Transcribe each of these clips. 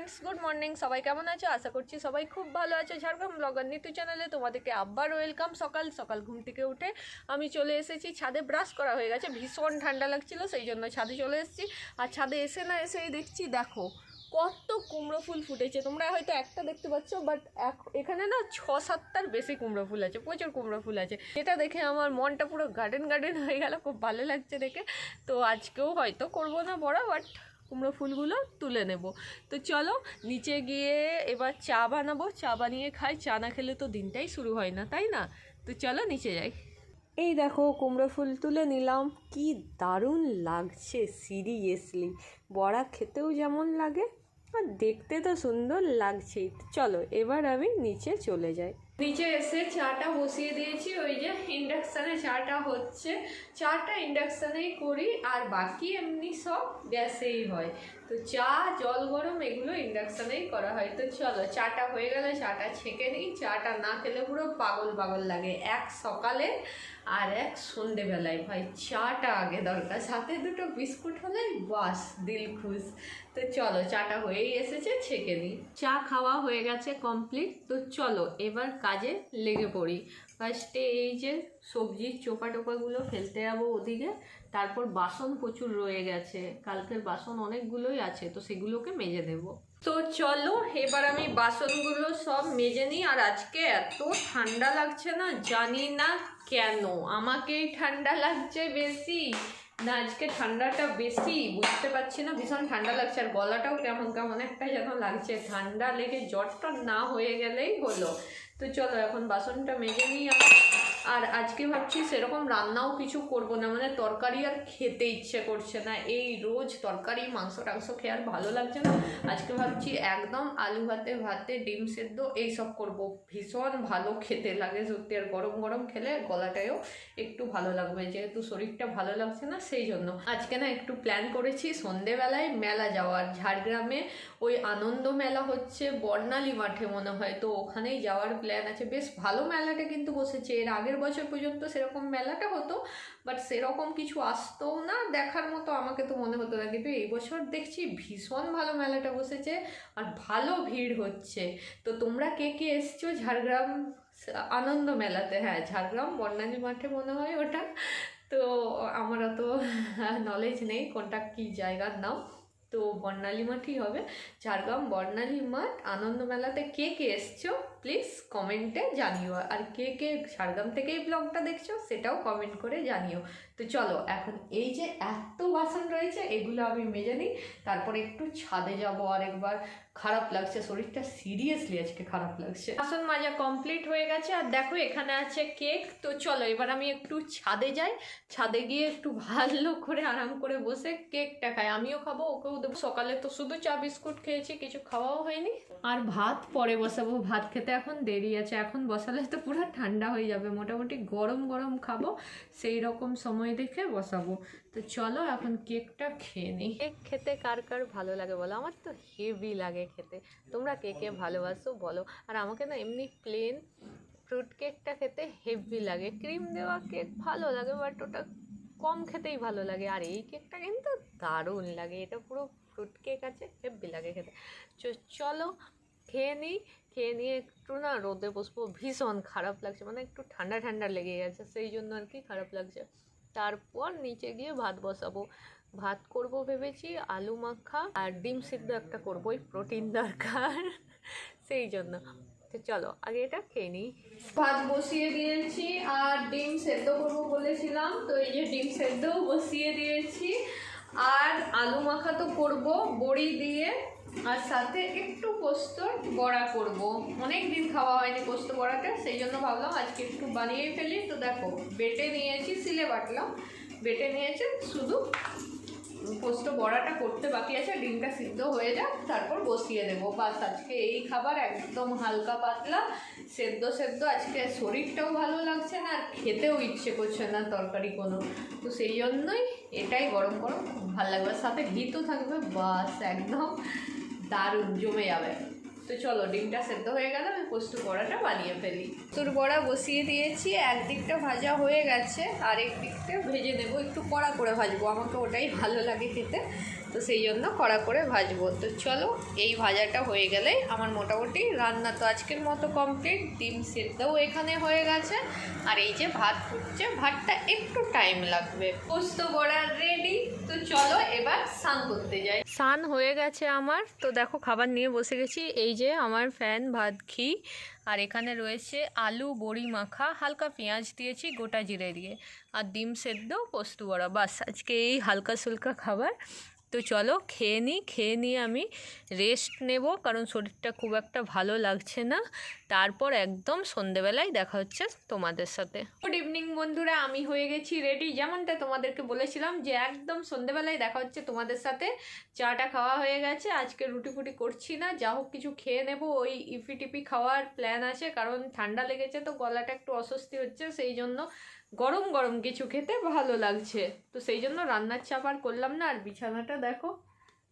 Friends good morning সবাই কেমন আছো? আশা করছি সবাই খুব ভালো আছো। ঝাড়গ্রাম ব্লগার নিতু চ্যানেলে তোমাদেরকে আবার ওয়েলকাম সকাল সকাল ঘুম থেকে উঠে আমি চলে এসেছি। ছাদে ব্রাশ করা হয়ে গেছে। ভীষণ ঠান্ডা লাগছিল, সেই জন্য ছাদে চলে এসেছি। আর ছাদে এসে না এসেই দেখছি, দেখো, কত কুমড়ো ফুল ফুটেছে। তোমরা হয়তো একটা দেখতে পাচ্ছ বাট এখানে না ছ সাতটার বেশি কুমড়ো ফুল আছে, প্রচুর কুমড়ো ফুল আছে। এটা দেখে আমার মনটা পুরো গার্ডেন গার্ডেন হয়ে গেল। খুব ভালো লাগছে দেখে। তো আজকেও হয়তো করব না বড় বাট কুমড়ো ফুলগুলো তুলে নেব। তো চলো নিচে গিয়ে এবার চা বানাবো। চা বানিয়ে খাই। চা না খেলে তো দিনটাই শুরু হয় না, তাই না? তো চলো নিচে যাই। এই দেখো কুমড়ো ফুল তুলে নিলাম। কি দারুণ লাগছে সিরিয়াসলি। বড়া খেতেও যেমন লাগে আর দেখতে তো সুন্দর লাগছেই। চলো এবার আমি নিচে চলে যাই। নিচে এসে চাটা বসিয়ে দিয়েছি, ওই যে ইন্ডাকশানে চাটা হচ্ছে। চাটা ইন্ডাকশানেই করি, আর বাকি এমনি সব গ্যাসেই হয়। তো চা, জল গরম, এগুলো ইন্ডাকশানেই করা হয়। তো চলো, চাটা হয়ে গেলে, চাটা ছেঁকে নিই। চাটা না খেলে পুরো পাগল পাগল লাগে। এক সকালে আর এক সন্ধেবেলায়। ভাই, চাটা আগে দরকার। সাথে দুটো বিস্কুট হলে বাস, দিল খুশ। তো চলো, চাটা হয়েই এসেছে, ছেঁকে নিই। চা খাওয়া হয়ে গেছে কমপ্লিট তো চলো, এবার কাজে লেগে পড়ি। ফার্স্টে এই যে সবজির চোপা টোপাগুলো ফেলতে যাব ওদিকে। তারপর বাসন প্রচুর রয়ে গেছে। কালকের বাসন অনেকগুলোই আছে, তো সেগুলোকে মেজে দেব। তো চলো, এবার আমি বাসনগুলো সব মেজে নিই, আর আজকে এত ঠান্ডা লাগছে না, জানি না কেন। আমাকেই ঠান্ডা লাগছে বেশি। না, আজকে ঠান্ডাটা বেশি, বুঝতে পারছি না, ভীষণ ঠান্ডা লাগছে, আর গলাটাও কেমন কেমন একটা যেন লাগছে। ঠান্ডা লেগে জ্বরটা না হয়ে গেলেই হলো। তো চলো, এখন বাসনটা মেজে নিই আর আর আজকে ভাবছি সেরকম রান্নাও কিছু করব না মানে তরকারি আর খেতে ইচ্ছে করছে না। এই রোজ তরকারি, মাংস টাংস খেয়ে আর ভালো লাগছে না। আজকে ভাবছি একদম আলু ভাতে ভাতে, ডিম সেদ্ধ এইসব করব। ভীষণ ভালো খেতে লাগে সত্যি, আর গরম গরম খেলে গলাটাও একটু ভালো লাগবে, যেহেতু শরীরটা ভালো লাগছে না, সেই জন্য। আজকে না একটু প্ল্যান করেছি সন্ধেবেলায় মেলা যাওয়ার। ঝাড়গ্রামে ওই আনন্দ মেলা হচ্ছে বর্ণালী মাঠে মনে হয়, তো ওখানেই যাওয়ার প্ল্যান আছে। বেশ ভালো মেলাটা কিন্তু বসেছে। এর আগের বছর পর্যন্ত সেরকম মেলাটা হতো বাট সেরকম কিছু আসতোও না। দেখার মতো আমাকে তো মনে হতো না, কিন্তু এই বছর দেখছি ভীষণ ভালো মেলাটা বসেছে আর ভালো ভিড় হচ্ছে। তো তোমরা কে কে এসছো ঝাড়গ্রাম আনন্দ মেলাতে? হ্যাঁ ঝাড়গ্রাম, বর্ণালী মাঠে মনে হয় ওটা। তো আমার অত নলেজ নেই কোনটা কী জায়গার নাম। তো বর্ণালী মাঠই হবে। ঝাড়গ্রাম, বর্ণালী মাঠ, আনন্দ মেলাতে কে কে এসছো? প্লিজ কমেন্টে জানিও। আর কে কে ঝাড়গ্রাম থেকে এই ব্লগটা দেখছ, সেটাও কমেন্ট করে জানিও। তো চলো, এখন এই যে এত বাসন রয়েছে, এগুলো আমি মেজে নিই। তারপরে একটু ছাদে যাব আর একবার খারাপ লাগছে, শরীরটা সিরিয়াসলি আজকে খারাপ লাগছে। বাসন মাজা কমপ্লিট হয়ে গেছে, আর দেখো এখানে আছে কেক তো চলো, এবার আমি একটু ছাদে যাই। ছাদে গিয়ে একটু ভালো করে আরাম করে বসে কেকটা খাই। আমিও খাব, ওকেও দেবো। সকালে তো শুধু চা, বিস্কুট খেয়েছি, কিছু খাওয়াও হয়নি। আর ভাত পরে বসাবো, ভাত খেতে এখন দেরি আছে, এখন বসালে তো পুরো ঠান্ডা হয়ে যাবে। মোটামুটি গরম গরম খাব, সেই রকম সময় দেখে বসাবো। তো চলো এখন কেকটা খেয়ে নিই। কেক খেতে কার কার ভালো লাগে বলো? আমার তো হেভি লাগে খেতে। তোমরা কে কে ভালোবাসো বলো। আর আমাকে না এমনি প্লেন ফ্রুট কেকটা খেতে হেভি লাগে। ক্রিম দেওয়া কেক ভালো লাগে বাট ওটা কম খেতেই ভালো লাগে। আর এই কেকটা কিন্তু দারুণ লাগে। এটা পুরো ফ্রুট কেক আছে, হেভি লাগে খেতে। চলো খেয়ে নিই, খেয়ে নিয়ে একটু না রোদে বসবো, ভীষণ খারাপ লাগছে মানে একটু ঠান্ডা ঠান্ডা লেগে গেছে, সেই জন্য আর কি খারাপ লাগছে। তারপর নিচে গিয়ে ভাত বসাবো। ভাত করব ভেবেছি, আলু মাখা আর ডিম সিদ্ধ একটা করবোই, প্রোটিন দরকার, সেই জন্য। তো চলো, আগে এটা খেয়ে নিই। ভাত বসিয়ে দিয়েছি আর ডিম সেদ্ধ করব বলেছিলাম, তো এই যে ডিম সেদ্ধও বসিয়ে দিয়েছি। আর আলু মাখা তো করব, বড়ি দিয়ে আর সাথে একটু পোস্ত বড়া করব। অনেক দিন খাওয়া হয়নি পোস্ত বড়াটা সেই জন্য ভাবলাম আজকে একটু বানিয়ে ফেলি। তো দেখো, বেটে নিয়েছি সিলে বাটলাম। বেটে নিয়েছে, শুধু পোস্ত বড়াটা করতে বাকি আছে, ডিমটা সিদ্ধ হয়ে যাক, তারপর বসিয়ে দেবো। বাস, আজকে এই খাবার একদম হালকা পাতলা। সেদ্ধ সেদ্ধ, আজকে শরীরটাও ভালো লাগছে না, আর খেতেও ইচ্ছে করছে না তরকারি কোনো। তো সেই জন্যই এটাই গরম গরম, খুব ভালো লাগবে। সাথে ঘি তো থাকবে, বাস, একদম দারুণ জমে যাবে। তো চলো, ডিমটা সেদ্ধ হয়ে গেল, আমি পোস্ত বড়াটা বানিয়ে ফেলি। তোর বড়া বসিয়ে দিয়েছি, একদিকটা ভাজা হয়ে গেছে আর এক দিকটা ভেজে নেব। একটু কড়া করে ভাজবো, আমাকে ওটাই ভালো লাগে খেতে, তো সেই জন্য কড়া করে ভাজবো। তো চলো, এই ভাজাটা হয়ে গেলে আমার মোটামুটি রান্না তো আজকের মতো কমপ্লিট ডিম সেদ্ধও এখানে হয়ে গেছে। আর এই যে ভাত ফুটছে, ভাতটা একটু টাইম লাগবে। পোস্ত বড়া রেডি তো চলো এবার স্নান করতে যাই। স্নান হয়ে গেছে আমার। তো দেখো, খাবার নিয়ে বসে গেছি। এই যে আমার ফ্যান, ভাত, ঘি। আর এখানে রয়েছে আলু, বড়ি মাখা, হালকা পেঁয়াজ দিয়েছি, গোটা জিরে দিয়ে। আর ডিম সেদ্ধ, পোস্ত বড়া। বাস, আজকে এই হালকা সুলকা খাবার। তো চলো খেয়ে নিই, খেয়ে নিয়ে আমি রেস্ট নেব কারণ শরীরটা খুব একটা ভালো লাগছে না। তারপর একদম সন্ধেবেলায় দেখা হচ্ছে তোমাদের সাথে। গুড ইভিনিং বন্ধুরা, আমি হয়ে গেছি রেডি যেমনটা তোমাদেরকে বলেছিলাম যে একদম সন্ধেবেলায় দেখা হচ্ছে তোমাদের সাথে। চাটা খাওয়া হয়ে গেছে, আজকে রুটি ফুটি করছি না। যা হোক কিছু খেয়ে নেব, ওই ইফি টিপি খাওয়ার প্ল্যান আছে, কারণ ঠান্ডা লেগেছে তো গলাটা একটু অস্বস্তি হচ্ছে, সেই জন্য গরম গরম কিছু খেতে ভালো লাগছে। তো সেই জন্য রান্নার চাপ আর করলাম না, আর বিছানাটা দেখো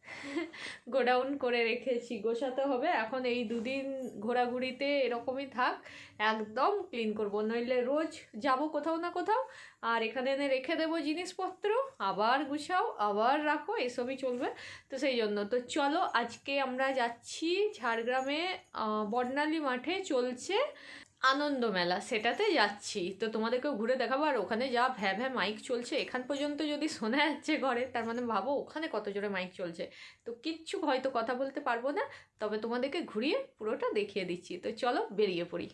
গোডাউন করে রেখেছি। গোছাতে হবে। এখন এই দুদিন ঘোরাঘুরিতে এরকমই থাক, একদম ক্লিন করব। নইলে রোজ যাব কোথাও না কোথাও, আর এখানে এনে রেখে দেবো জিনিসপত্র, আবার গুছাও, আবার রাখো, এসবই চলবে। তো সেই জন্য। তো চলো, আজকে আমরা যাচ্ছি ঝাড়গ্রামে বর্ণালী মাঠে চলছে আনন্দ মেলা, সেটাতে যাচ্ছি। তো তোমাদেরকেও ঘুরে দেখাবো, আর ওখানে যা ভ্যা ভ্যা মাইক চলছে, এখান পর্যন্ত যদি শোনা যাচ্ছে ঘরে, তার মানে ভাবো ওখানে কত জোরে মাইক চলছে। তো কিচ্ছু হয়তো কথা বলতে পারব না, তবে তোমাদেরকে ঘুরিয়ে পুরোটা দেখিয়ে দিচ্ছি। তো চলো বেরিয়ে পড়ি।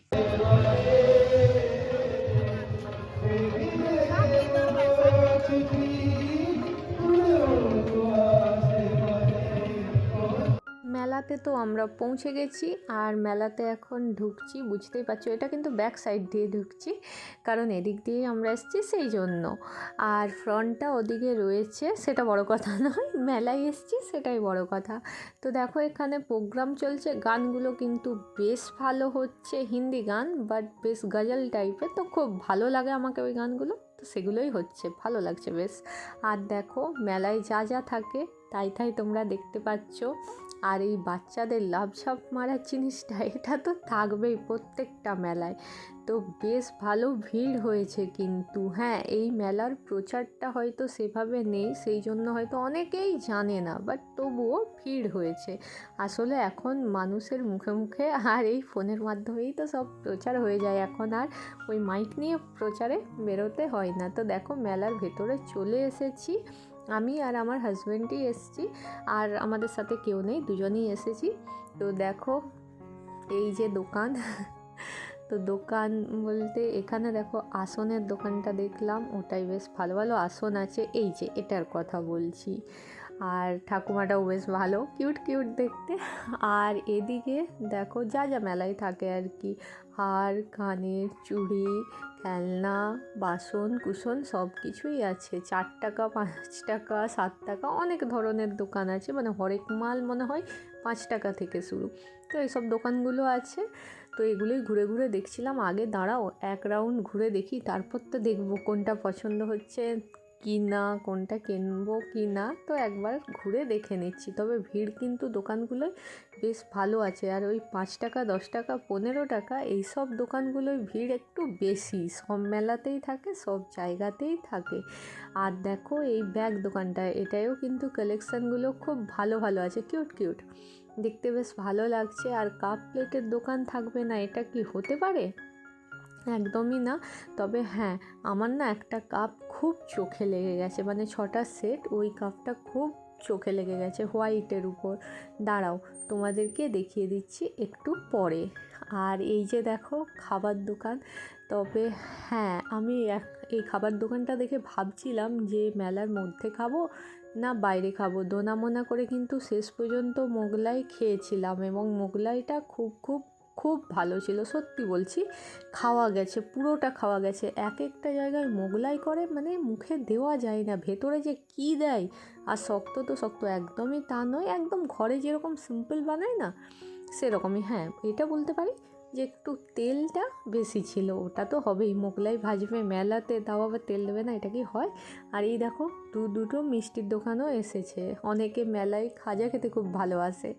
মেলাতে তো আমরা পৌঁছে গেছি আর মেলাতে এখন ঢুকছি, বুঝতেই পারছ, এটা কিন্তু ব্যাক সাইড দিয়ে ঢুকছি, কারণ এদিক দিয়ে আমরা এসেছি সেই জন্য। আর ফ্রন্টটা ওদিকে রয়েছে, সেটা বড় কথা নয়, মেলায় এসছি সেটাই বড় কথা। তো দেখো এখানে প্রোগ্রাম চলছে, গানগুলো কিন্তু বেশ ভালো হচ্ছে, হিন্দি গান বাট বেশ গজল টাইপের তো খুব ভালো লাগে আমাকে ওই গানগুলো, তো সেগুলোই হচ্ছে, ভালো লাগছে বেশ। আর দেখো, মেলায় যা যা থাকে, তাই তাই তোমরা দেখতে পাচ্ছ। আর এই বাচ্চাদের লাভঝাপ মারার জিনিসটা, এটা তো থাকবেই প্রত্যেকটা মেলায়। তো বেশ ভালো ভিড় হয়েছে কিন্তু হ্যাঁ এই মেলার প্রচারটা হয়তো সেভাবে নেই, সেই জন্য হয়তো অনেকেই জানে না বাট তবুও ভিড় হয়েছে। আসলে এখন মানুষের মুখে মুখে আর এই ফোনের মাধ্যমেই তো সব প্রচার হয়ে যায়, এখন আর ওই মাইক নিয়ে প্রচারে বেরোতে হয় না। তো দেখো, মেলার ভেতরে চলে এসেছি। আমি আর আমার হাজব্যান্ডই এসেছি, আর আমাদের সাথে কেউ নেই, দুজনেই এসেছি। তো দেখো, এই যে দোকান, তো দোকান বলতে এখানে দেখো আসনের দোকানটা দেখলাম, ওটাই বেশ ভালো ভালো আসন আছে, এই যে এটার কথা বলছি। আর ঠাকুমাটাও বেশ ভালো কিউট কিউট দেখতে। আর এদিকে দেখো, যা যা মেলায় থাকে আর কি। হার, কানের, চুড়ি, খেলনা, বাসন কুসন সব কিছুই আছে। চার টাকা, পাঁচ টাকা, সাত টাকা, অনেক ধরনের দোকান আছে। মানে হরেক মাল মনে হয় পাঁচ টাকা থেকে শুরু। তো এইসব দোকানগুলো আছে। তো এগুলোই ঘুরে ঘুরে দেখছিলাম। আগে দাঁড়াও, এক রাউন্ড ঘুরে দেখি, তারপর তো দেখব কোনটা পছন্দ হচ্ছে কি না কোনটা কিনবো কি না তো একবার ঘুরে দেখে নিচ্ছি। তবে ভিড় কিন্তু দোকানগুলোয় বেশ ভালো আছে। আর ওই পাঁচ টাকা, দশ টাকা, পনেরো টাকা, এইসব দোকানগুলোয় ভিড় একটু বেশি। সব মেলাতেই থাকে, সব জায়গাতেই থাকে। আর দেখো এই ব্যাগ দোকানটা এটাও কিন্তু কালেকশানগুলো খুব ভালো ভালো আছে। Cute cute. দেখতে বেশ ভালো লাগছে। আর কাপ প্লেটের দোকান থাকবে না, এটা কি হতে পারে? একদমই না। তবে হ্যাঁ আমার না একটা কাপ খুব চোখে লেগে গেছে মানে ছটা সেট ওই কাপটা খুব চোখে লেগে গেছে হোয়াইটের উপর। দাঁড়াও, তোমাদেরকে দেখিয়ে দিচ্ছি একটু পরে। আর এই যে দেখো, খাবার দোকান। তবে হ্যাঁ আমি এক- এই খাবার দোকানটা দেখে ভাবছিলাম যে মেলার মধ্যে খাব না বাইরে খাব। দোনামোনা করে কিন্তু শেষ পর্যন্ত মোগলাই খেয়েছিলাম এবং মোগলাইটা খুব খুব খুব ভালো ছিল, সত্যি বলছি। খাওয়া গেছে, পুরোটা খাওয়া গেছে। এক একটা জায়গায় মোগলাই করে মানে মুখে দেওয়া যায় না, ভেতরে যে কি দেয়? আর শক্ত তো শক্ত, একদমই তা নয়, একদম ঘরে যেরকম সিম্পল বানায় না, সেরকমই হ্যাঁ এটা বলতে পারি। যে একটু তেলটা বেশি ছিল, ওটা তো হবেই। মোগলাই ভাজবে মেলাতে, তাও আবার তেল দেবে না, এটা কি হয়? আর এই দেখো, দু দুটো মিষ্টির দোকানও এসেছে। অনেকে মেলায় খাজা খেতে খুব ভালোবাসে।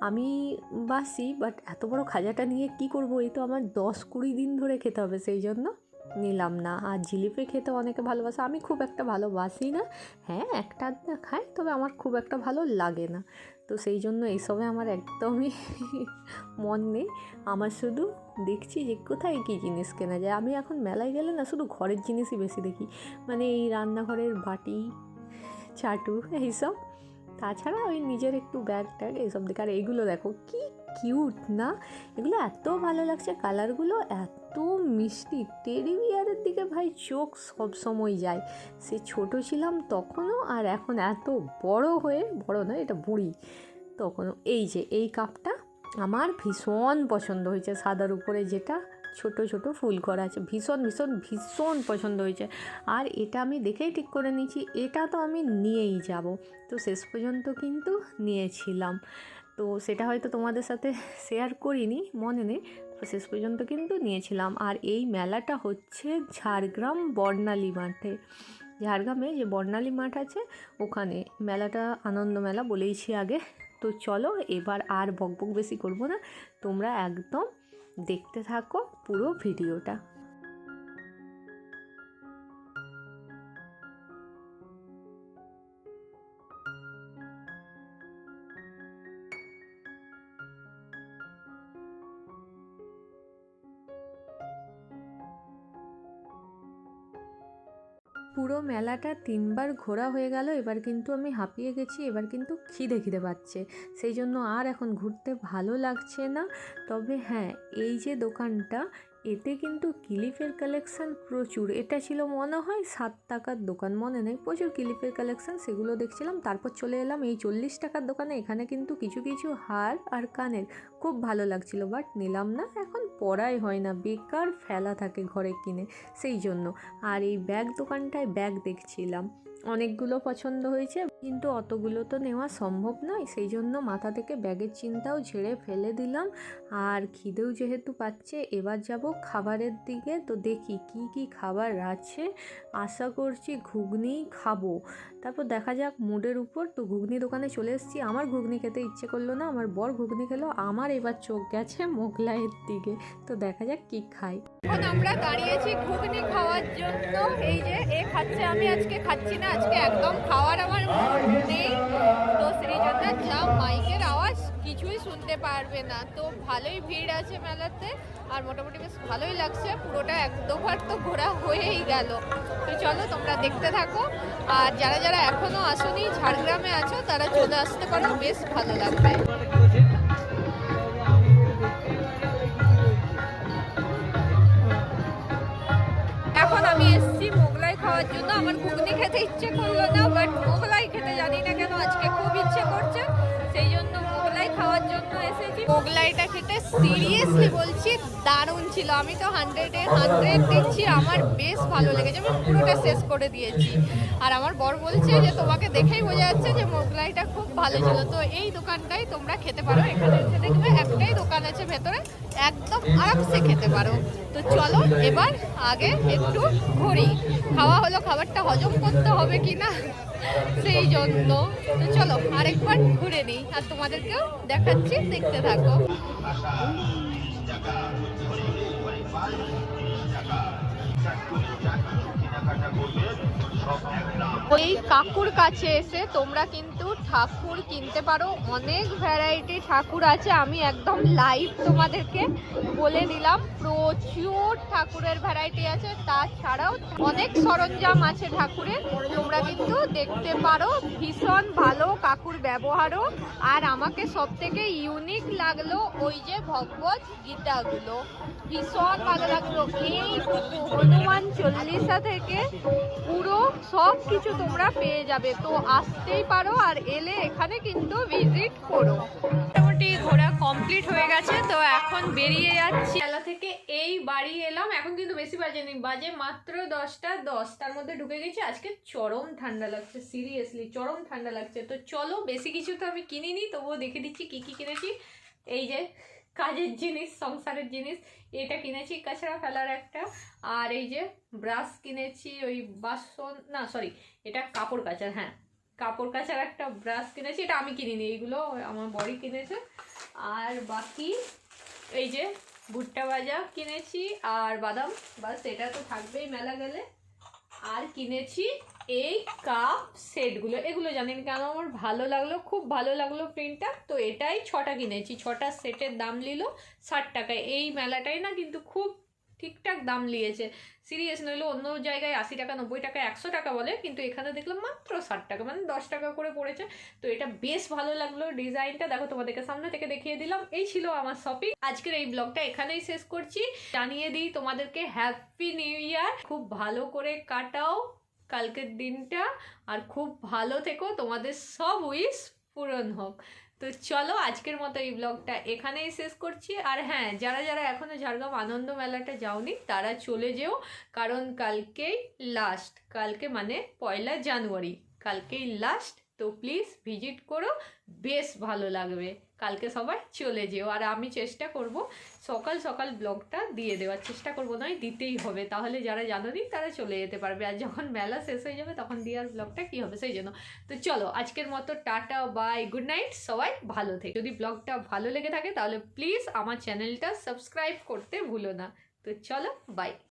আমি বাসি বাট এত বড় খাজাটা নিয়ে কি করব? এই তো আমার দশ কুড়ি দিন ধরে খেতে হবে, সেই জন্য। নিলাম না। আর জিলিপি খেতে অনেকে ভালোবাসে। আমি খুব একটা ভালোবাসি না। হ্যাঁ একটা আধটা খাই তবে আমার খুব একটা ভালো লাগে না। তো সেই জন্য এইসবে আমার একদমই মন নেই। আমার শুধু দেখছি যে কোথায় কী জিনিস কেনা যায়। আমি এখন মেলায় গেলে না শুধু ঘরের জিনিসই বেশি দেখি। মানে এই রান্নাঘরের বাটি, চাটু, এইসব। তাছাড়া ওই নিজের একটু ব্যাগ ট্যাগ এইসব দেখে। আর এইগুলো দেখো, কি কিউট না? এগুলো এত ভালো লাগছে কালারগুলো এত মিষ্টি। টেডি বিয়ারের দিকে ভাই চোখ সব সময় যায়। সে ছোট ছিলাম তখনও আর এখন এত বড় হয়ে, বড় নয়, এটা বুড়ি। তখনও এই যে, এই কাপটা আমার ভীষণ পছন্দ হয়েছে। সাদার উপরে যেটা ছোট ছোট ফুল করা আছে, ভীষণ ভীষণ ভীষণ পছন্দ হয়েছে। আর এটা আমি দেখেই ঠিক করে নিয়েছি, এটা তো আমি নিয়েই যাব। তো শেষ পর্যন্ত কিন্তু নিয়েছিলাম। তো সেটা হয়তো তোমাদের সাথে শেয়ার করিনি, মনে নেই। শেষ পর্যন্ত কিন্তু নিয়েছিলাম। আর এই মেলাটা হচ্ছে ঝাড়গ্রাম বর্ণালী মাঠে। ঝাড়গ্রামে যে বর্ণালী মাঠ আছে, ওখানে মেলাটা আনন্দ মেলা বলেইছি আগে। তো চলো এবার আর বকবক বেশি করব না। তোমরা একদম দেখতে থাকো পুরো ভিডিওটা। মেলাটা তিনবার ঘোরা হয়ে গেল, এবার কিন্তু আমি হাঁপিয়ে গেছি, এবার কিন্তু খিদে খিদে পাচ্ছে। সেই জন্য আর এখন ঘুরতে ভালো লাগছে না। তবে হ্যাঁ এই যে দোকানটা, এতে কিন্তু কিলিপের কালেকশান প্রচুর। এটা ছিল মনে হয় সাত টাকার দোকান, মনে নেই, প্রচুর কিলিপের কালেকশান, সেগুলো দেখছিলাম, তারপর চলে এলাম এই চল্লিশ টাকার দোকানে। এখানে কিন্তু কিছু কিছু হার আর কানের খুব ভালো লাগছিল বাট নিলাম না। এখন পড়াই হয় না, বেকার ফেলা থাকে ঘরে কিনে, সেই জন্য। আর এই ব্যাগ দোকানটায় ব্যাগ দেখছিলাম। অনেকগুলো পছন্দ হয়েছে, কিন্তু অতগুলো তো নেওয়া সম্ভব নয়, সেই জন্য মাথা থেকে ব্যাগের চিন্তাও ঝেড়ে ফেলে দিলাম। আর খিদেও যেহেতু পাচ্ছে, এবার যাব খাবারের দিকে। তো দেখি কি কি খাবার আছে। আশা করছি ঘুগনি খাব। তারপর দেখা যাক মুডের উপর। তো ঘুগনি দোকানে চলে এসেছি। আমার ঘুগনি খেতে ইচ্ছে করল না। আমার বর ঘুগনি খেলো, আমার এবার চোখ গেছে মোগলাইয়ের দিকে। তো দেখা যাক কি খাই। এখন আমরা দাঁড়িয়েছি ঘুগনি খাওয়ার জন্য। এই যে, এ খাচ্ছে, আমি আজকে খাচ্ছি না, আজকে একদম খাওয়ার আমার নেই। তো সেই জন্য যা মাইকের আওয়াজ কিছুই শুনতে পারবে না। তো ভালোই ভিড় আছে মেলাতে, আর মোটামুটি বেশ ভালোই লাগছে। পুরোটা এক দুবার তো ঘোরা হয়েই গেল। তো চলো, তোমরা দেখতে থাকো। আর যারা যারা এখনও আসোনি, ঝাড়গ্রামে আছো, তারা চলে আসতে পারো, বেশ ভালো লাগবে। জন্য আমার ঘুগনি খেতে ইচ্ছে করল না বাট মোগলাই খেতে জানি না কেন আজকে খুব ইচ্ছে করছে। সেই জন্য মোগলাই খাওয়ার জন্য এসেছি। মোগলাইটা খেতে সিরিয়াসলি বলছি দারুণ ছিল। আমি তো হান্ড্রেডে হান্ড্রেড দিচ্ছি আমার বেশ ভালো লেগেছে। আমি পুরোটা শেষ করে দিয়েছি। আর আমার বর বলছে যে, তোমাকে দেখেই বোঝা যাচ্ছে যে, মোগলাইটা খুব ভালো ছিল। তো এই দোকানটাই তোমরা খেতে পারো। এখানে এসে দেখবে একটাই দোকান আছে ভেতরে। একদম আরামসে খেতে পারো। তো চলো, এবার আগে একটু ঘুরি। খাওয়া হলো, খাবারটা হজম করতে হবে কি না, সেই জন্য। তো চলো, আরেকবার ঘুরে নিই। আর তোমাদেরকেও দেখাচ্ছি, দেখতে থাকো। টাকা হরি হরি হরি পাল টাকা ওই কাকুর কাছে এসে তোমরা কিন্তু ঠাকুর কিনতে পারো। অনেক ভ্যারাইটি ঠাকুর আছে। আমি একদম লাইভ তোমাদেরকে বলে দিলাম। প্রচুর ঠাকুরের ভ্যারাইটি আছে। তাছাড়াও অনেক সরঞ্জাম আছে ঠাকুরের। তোমরা কিন্তু দেখতে পারো। ভীষণ ভালো কাকুর ব্যবহারও। আর আমাকে সব থেকে ইউনিক লাগল ওই যে ভগবত গীতাগুলো। ভীষণ ভালো লাগল। এই হনুমান চল্লিশা থেকে পুরো সব কিছু তোমরা পেয়ে যাবে। তো আসতেই পারো আর এলে এখানে কিন্তু ভিজিট করো। মোটামুটি ঘোরা কমপ্লিট হয়ে গেছে, তো এখন বেরিয়ে যাচ্ছি। মেলা থেকে এই বাড়ি এলাম, এখন কিন্তু বেশি বাজেনি বাজে মাত্র দশটা দশ। তার মধ্যে ঢুকে গেছি, আজকে চরম ঠান্ডা লাগছে সিরিয়াসলি চরম ঠান্ডা লাগছে। তো চলো, বেশি কিছু তো আমি কিনিনি, তবুও দেখে দিচ্ছি কি কি কিনেছি। এই যে কাজের জিনিস, সংসারের জিনিস, এটা কিনেছি কাছড়া ফেলার একটা। আর এই যে ব্রাশ কিনেছি, ওই বাসন, না সরি এটা কাপড় কাচার হ্যাঁ। কাপড় কাচার একটা ব্রাশ কিনেছি, এটা আমি কিনিনি, এইগুলো আমার বড়ি কিনেছে। আর বাকি, এই যে ভুট্টা ভাজা কিনেছি, আর বাদাম, বাস এটা তো থাকবেই, মেলা গেলে। আর কিনেছি এই কাপ সেটগুলো এগুলো জানেন কেন? আমার ভালো লাগল, খুব ভালো লাগল প্রিন্টটা তো এটাই ছটা কিনেছি। ছটা সেটের দাম নিল ষাট টাকায়। এই মেলাটাই না কিন্তু খুব ঠিকঠাক দাম নিয়েছে। সিরিয়াস নইলে অন্য জায়গায় আশি টাকা, নব্বই টাকা, একশো টাকা বলে, কিন্তু এখানে দেখলাম মাত্র ষাট টাকা মানে দশ টাকা করে পড়েছে। তো এটা বেশ ভালো লাগল ডিজাইনটা। দেখো তোমাদেরকে সামনে থেকে দেখিয়ে দিলাম। এই ছিল আমার শপিং আজকের এই ব্লগটা এখানেই শেষ করছি। জানিয়ে দিই তোমাদেরকে হ্যাপি নিউ ইয়ার খুব ভালো করে কাটাও। কালকের দিনটা আর খুব ভালো থেকো। তোমাদের সব উইশ পূরণ হোক। তো চলো আজকের মতো এই ব্লগটা এখানেই শেষ করছি। আর হ্যাঁ যারা যারা এখনও ঝাড়গ্রাম আনন্দ মেলাটা যাওনি, তারা চলে যেও। কারণ কালকেই লাস্ট কালকে মানে পয়লা জানুয়ারি, কালকেই লাস্ট তো প্লিজ ভিজিট করো, বেশ ভালো লাগবে। কালকে সবাই চলে যেও। আর আমি চেষ্টা করব সকাল সকাল ব্লগটা দিয়ে দেওয়ার। চেষ্টা করব নয় দিতেই হবে। তাহলে যারা জানোনি, তারা চলে যেতে পারবে। আর যখন মেলা শেষ হয়ে যাবে, তখন দেওয়ার ব্লগটা কী হবে সেই জন্য। তো চলো, আজকের মতো টাটা বাই গুড নাইট সবাই ভালো থেকে। যদি ব্লগটা ভালো লেগে থাকে, তাহলে প্লিজ আমার চ্যানেলটা সাবস্ক্রাইব করতে ভুলো না। তো চলো বাই